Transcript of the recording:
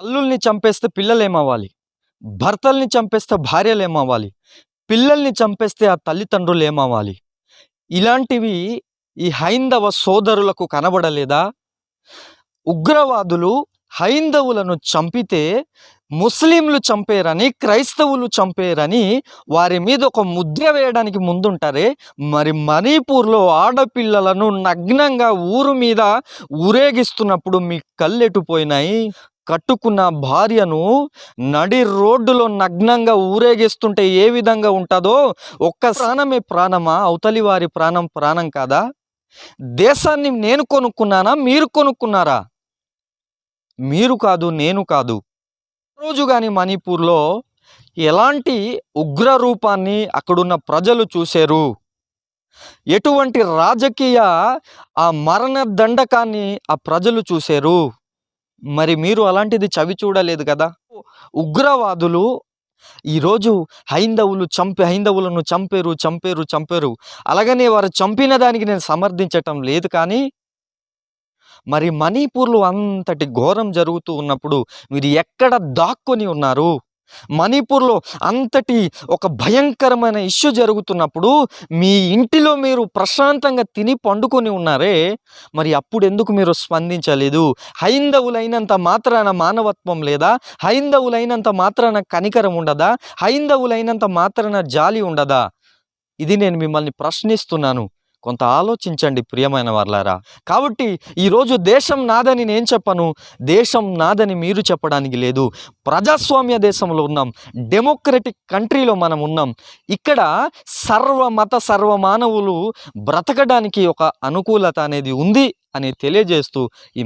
తల్లుల్ని చంపేస్తే పిల్లలు ఏమవ్వాలి భర్తల్ని చంపేస్తే భార్యలు ఏమవ్వాలి పిల్లల్ని చంపేస్తే ఆ తల్లిదండ్రులు ఏమవ్వాలి ఇలాంటివి ఈ హైందవ సోదరులకు కనబడలేదా? ఉగ్రవాదులు హైందవులను చంపితే ముస్లింలు చంపేరని క్రైస్తవులు చంపేరని వారి మీద ఒక ముద్ర వేయడానికి ముందుంటారే? మరి మణిపూర్లో ఆడపిల్లలను నగ్నంగా ఊరు మీద ఊరేగిస్తున్నప్పుడు మీ కళ్ళెటుపోయినాయి కట్టుకున్న భార్యను నడి రోడ్డులో నగ్నంగా ఊరేగిస్తుంటే ఏ విధంగా ఉంటుందో ఒక్క ప్రాణమే ప్రాణమా? అవతలి వారి ప్రాణం ప్రాణం కాదా? దేశాన్ని నేను కొనుక్కున్నానా? మీరు కొనుక్కున్నారా? మీరు కాదు నేను కాదు. రోజు కానీ మణిపూర్లో ఎలాంటి ఉగ్ర రూపాన్ని అక్కడున్న ప్రజలు చూశారు? ఎటువంటి రాజకీయ ఆ మరణ దండకాన్ని ఆ ప్రజలు చూశారు? మరి మీరు అలాంటిది చవి చూడలేదు కదా? ఉగ్రవాదులు ఈరోజు హైందవులు చంపి హైందవులను చంపేరు చంపేరు చంపేరు. అలాగనే వారు చంపిన దానికి నేను సమర్థించటం లేదు కానీ మరి మణిపూర్లో అంతటి ఘోరం జరుగుతూ ఉన్నప్పుడు మీరు ఎక్కడ దాక్కొని ఉన్నారు? మణిపూర్లో అంతటి ఒక భయంకరమైన ఇష్యూ జరుగుతున్నప్పుడు మీ ఇంటిలో మీరు ప్రశాంతంగా తిని పండుకొని ఉన్నారే మరి అప్పుడు ఎందుకు మీరు స్పందించలేదు? హైందవులైనంత మాత్రాన మానవత్వం లేదా? హైందవులైనంత మాత్రాన కనికరం ఉండదా? హైందవులైనంత మాత్రాన జాలి ఉండదా? ఇది నేను మిమ్మల్ని ప్రశ్నిస్తున్నాను. కొంత ఆలోచించండి ప్రియమైన వర్లారా. కాబట్టి ఈరోజు దేశం నాదని నేను చెప్పను దేశం నాదని మీరు చెప్పడానికి లేదు. ప్రజాస్వామ్య దేశంలో ఉన్నాం డెమోక్రటిక్ కంట్రీలో మనం ఉన్నాం. ఇక్కడ సర్వ మత బ్రతకడానికి ఒక అనుకూలత అనేది ఉంది అని తెలియజేస్తూ ఈ